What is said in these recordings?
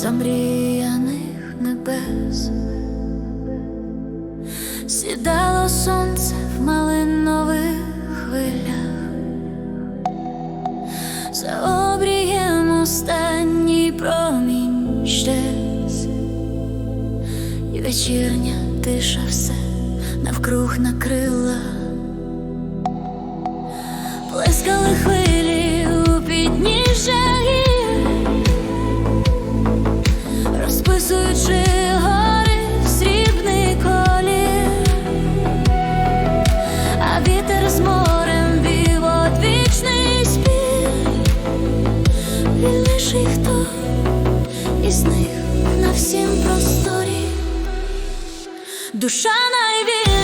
замріяних небес. Сідало сонце в малинових хвилях, за обрієм останній промінь щез, і вечірня тиша все навкруг накрила. Плескали хвилі у підніжжя із них на всім просторі. Душа найвільна,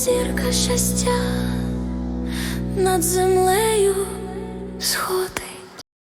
зірка щастя над землею сходить.